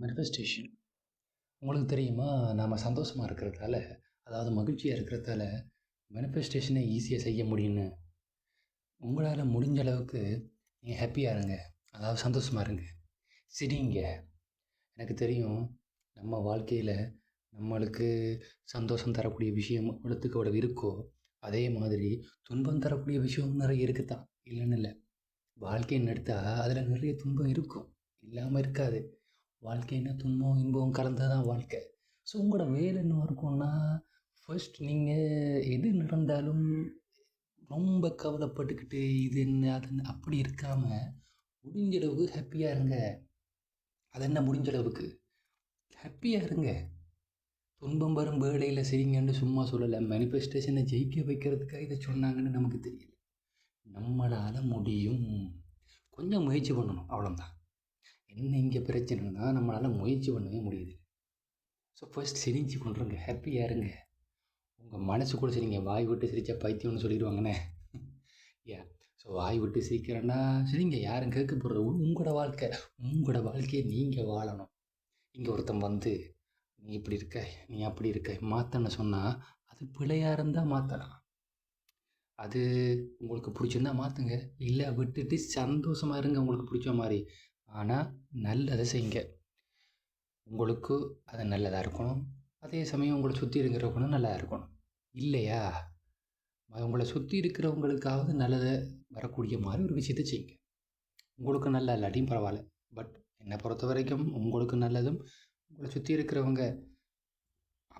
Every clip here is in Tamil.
மெனிஃபெஸ்டேஷன் உங்களுக்கு தெரியுமா? நாம் சந்தோஷமாக இருக்கிறதால அதாவது மகிழ்ச்சியாக இருக்கிறதால மேனிஃபெஸ்டேஷனை ஈஸியாக செய்ய முடியும்னு. உங்களால் முடிஞ்ச அளவுக்கு நீங்கள் ஹாப்பியாக இருங்க. அதாவது சந்தோஷமாக இருங்க. சிரிங்க. எனக்கு தெரியும் நம்ம வாழ்க்கையில் நம்மளுக்கு சந்தோஷம் தரக்கூடிய விஷயம் எவ்வளோத்துக்கு எவ்வளோ இருக்கோ அதே மாதிரி துன்பம் தரக்கூடிய விஷயம் நிறைய இருக்குதான். இல்லைன்னு இல்லை. வாழ்க்கைன்னு எடுத்தால் அதில் நிறைய துன்பம் இருக்கும். இல்லாமல் இருக்காது. வாழ்க்கைன்னா துன்பம் இன்பம் கலந்தது தான் வாழ்க்கை. ஸோ உங்களோட வேலை என்ன இருக்கும்னா ஃபர்ஸ்ட் நீங்கள் எது நடந்தாலும் ரொம்ப கவலைப்பட்டுக்கிட்டு இது என்ன அது என்ன அப்படி இருக்காமல் முடிஞ்ச அளவுக்கு ஹாப்பியாக இருங்க. அது என்ன முடிஞ்ச அளவுக்கு? ஹாப்பியாக இருங்க. துன்பம் வரும் வேலையில் சரிங்கன்னு சும்மா சொல்லலை. மேனிஃபெஸ்டேஷனை ஜெயிக்க வைக்கிறதுக்காக இதை சொன்னாங்கன்னு நமக்கு தெரியல. நம்மளால் முடியும். கொஞ்சம் முயற்சி பண்ணணும். அவ்வளோதான் என்ன இங்கே பிரச்சனைனா நம்மளால் முயற்சி பண்ணவே முடியுது ஸோ ஃபர்ஸ்ட் சிரிஞ்சு கொண்டுருங்க ஹாப்பியாக இருங்க. உங்கள் மனசுக்குள்ள சரிங்க வாய் விட்டு சிரித்தா பைத்தியம்னு சொல்லிடுவாங்கண்ணே. ஏ ஸோ வாய் விட்டு சிரிக்கிறேன்னா சரிங்க யாரும் கேட்க போகிறது உங்களோட வாழ்க்கை உங்களோட வாழ்க்கையை நீங்கள் வாழணும். இங்கே ஒருத்தன் வந்து நீ இப்படி இருக்க நீ அப்படி இருக்க மாற்றன்னு சொன்னால் அது பிழையாக இருந்தால் மாற்றலாம் அது உங்களுக்கு பிடிச்சிருந்தா மாற்றுங்க இல்லை விட்டுட்டு சந்தோஷமாக இருங்க உங்களுக்கு பிடிச்ச மாதிரி. ஆனால் நல்லதை செய்யுங்க. உங்களுக்கு அது நல்லதாக இருக்கணும். அதே சமயம் உங்களை சுற்றி இருக்கிறவங்களும் நல்லா இருக்கணும். இல்லையா? உங்களை சுற்றி இருக்கிறவங்களுக்காவது நல்லதை வரக்கூடிய மாதிரி ஒரு விஷயத்தை செய்யுங்க. உங்களுக்கு நல்லா இல்லாட்டியும் பரவாயில்ல. பட் என்னை பொறுத்த வரைக்கும் உங்களுக்கு நல்லதும் உங்களை சுற்றி இருக்கிறவங்க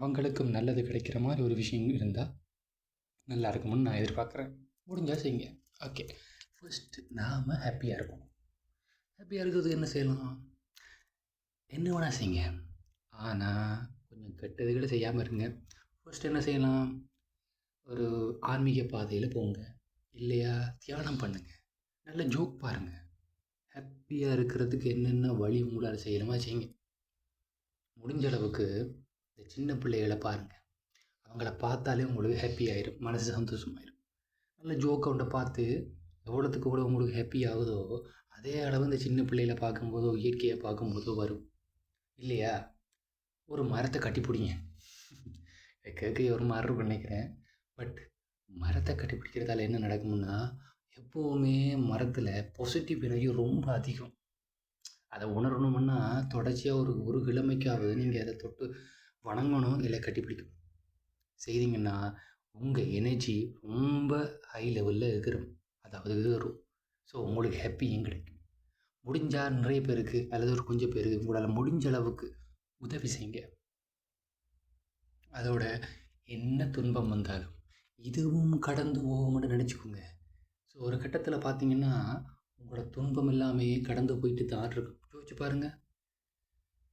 அவங்களுக்கும் நல்லது கிடைக்கிற மாதிரி ஒரு விஷயம் இருந்தால் நல்லா இருக்கும்னு நான் எதிர்பார்க்குறேன். முடிஞ்சால் செய்யுங்க. ஓகே. ஃபஸ்ட்டு நாம் ஹாப்பியாக இருக்கணும் ஹாப்பியாக இருக்கிறதுக்கு என்ன செய்யலாம்? என்ன வேணால் செய்யுங்க ஆனால் கொஞ்சம் கெட்டதுகளை செய்யாமல் இருங்க. ஃபர்ஸ்ட் என்ன செய்யலாம்? ஒரு ஆன்மீக பாதையில் போங்க. இல்லையா? தியானம் பண்ணுங்கள் நல்ல ஜோக் பாருங்கள் ஹாப்பியாக இருக்கிறதுக்கு என்னென்ன வழி உங்களால் செய்யணுமா செய்யுங்க. முடிஞ்ச அளவுக்கு இந்த சின்ன பிள்ளைகளை பாருங்கள் அவங்கள பார்த்தாலே உங்களுக்கு ஹாப்பி ஆயிரும். மனசு சந்தோஷமாயிரும். நல்ல ஜோக் ஒன்றை பார்த்து எவ்வளோத்துக்கு எவ்வளோ உங்களுக்கு ஹாப்பி ஆகுதோ அதே அளவு இந்த சின்ன பிள்ளையில பார்க்கும்போதோ இயற்கையை பார்க்கும்போதோ வரும். இல்லையா? ஒரு மரத்தை கட்டிப்பிடிங்க கேட்க ஒரு மரம் நினைக்கிறேன். பட் மரத்தை கட்டிப்பிடிக்கிறதால என்ன நடக்கும்னா எப்போவுமே மரத்தில் பாசிட்டிவ் எனர்ஜி ரொம்ப அதிகம். அதை உணரணும்னா தொடர்ச்சியாக ஒரு ஒரு கிழமைக்காவது நீங்கள் அதை தொட்டு வணங்கணும் இல்லை கட்டிப்பிடிக்கணும் செய்தீங்கன்னா உங்கள் எனர்ஜி ரொம்ப ஹை லெவலில் இருக்கிற அதாவது ஏறும் ஸோ உங்களுக்கு ஹாப்பியும் கிடைக்கும். முடிஞ்சால் நிறைய பேருக்கு அல்லது ஒரு கொஞ்சம் பேருக்கு உங்களால் முடிஞ்ச அளவுக்கு உதவி செய்யுங்க. அதோட என்ன துன்பம் வந்தாலும் இதுவும் கடந்து போகும்னு நினச்சிக்கோங்க. ஸோ ஒரு கட்டத்தில் பார்த்தீங்கன்னா உங்களோட துன்பம் எல்லாமே கடந்து போயிட்டு தான் இருக்கும். யோசிச்சு பாருங்கள்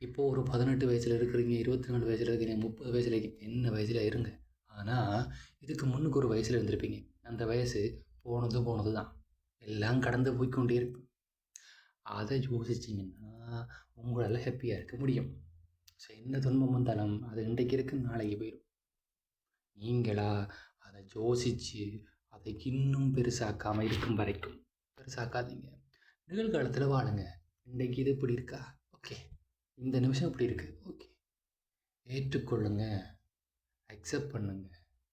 இப்போது ஒரு பதினெட்டு வயசில் இருக்கிறீங்க இருபத்தி நாலு வயசில் இருக்கிறீங்க முப்பது வயசில் இருக்கீங்க என்ன வயசில் இருங்க. ஆனால் இதுக்கு முன்னுக்கு ஒரு வயசில் இருந்திருப்பீங்க. அந்த வயசு போனது போனது தான் எல்லாம் கடந்து போய்க்கொண்டே இருக்கும். அதை யோசிச்சிங்கன்னா உங்களால் ஹாப்பியாக இருக்க முடியும். ஸோ என்ன துன்பம் வந்தாலும் அது இன்றைக்கு இருக்கு நாளைக்கு போயிடும் நீங்களா அதை யோசித்து அதை இன்னும் பெருசாக்காமல் இருக்கும் வரைக்கும் பெருசாக்காதீங்க. நிகழ்காலத்தில் வாழுங்க. இன்றைக்கு இது இப்படி இருக்கா? ஓகே. இந்த நிமிஷம் இப்படி இருக்குது ஓகே. ஏற்றுக்கொள்ளுங்க. அக்செப்ட் பண்ணுங்க.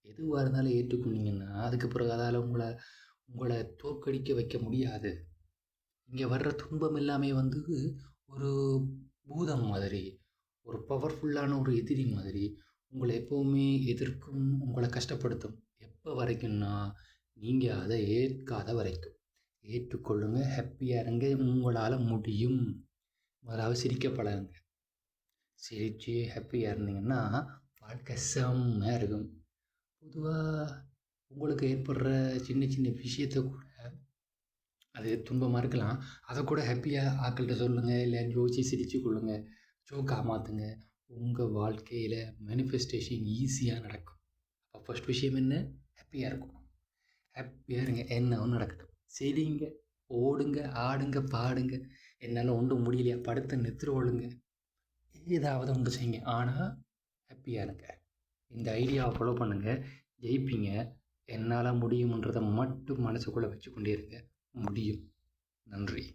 எதுவாக இருந்தாலும் ஏற்றுக்கொண்டீங்கன்னா அதுக்கு பிறகு அதால் உங்களை உங்களை தோற்கடிக்க வைக்க முடியாது. இங்கே வர்ற துன்பம் எல்லாமே வந்து ஒரு பூதம் மாதிரி ஒரு பவர்ஃபுல்லான ஒரு எதிரி மாதிரி உங்களை எப்போவுமே எதிர்க்கும் உங்களை கஷ்டப்படுத்தும். எப்போ வரைக்கும்னா நீங்கள் அதை ஏற்காத வரைக்கும். ஏற்றுக்கொள்ளுங்க ஹாப்பியாக இருங்க உங்களால் முடியும். முதலாவது சிரிக்க பழகுங்க. சிரித்து ஹாப்பியாக இருந்தீங்கன்னா வாழ்க்கை செம்மையாக இருக்கும். பொதுவாக உங்களுக்கு ஏற்படுற சின்ன சின்ன விஷயத்தை கூட அது துன்பமாக இருக்கலாம். அதை கூட ஹாப்பியாக ஆக்கள்கிட்ட சொல்லுங்கள் இல்லை யோசிச்சு சிரித்து கொள்ளுங்கள் ஜோக்காக மாற்றுங்க உங்கள் வாழ்க்கையில் மேனிஃபெஸ்டேஷன் ஈஸியாக நடக்கும். அப்போ ஃபஸ்ட் விஷயம் என்ன? ஹாப்பியாக இருக்கும் ஹாப்பியாக இருங்க. என்ன ஒன்று நடக்கட்டும். சரிங்க ஓடுங்க ஆடுங்க பாடுங்க. என்னால் ஒன்றும் முடியலையா? படுத்து நெத்துரு ஓடுங்க ஏதாவது ஒன்று செய்யுங்க. ஆனால் ஹாப்பியாக இருங்க. இந்த ஐடியாவை ஃபாலோ பண்ணுங்கள் ஜெயிப்பீங்க. என்னால் முடியும்ன்றதை மட்டும் மனசுக்குள்ளே வச்சுக்கொண்டே இருங்க. முடியும். நன்றி.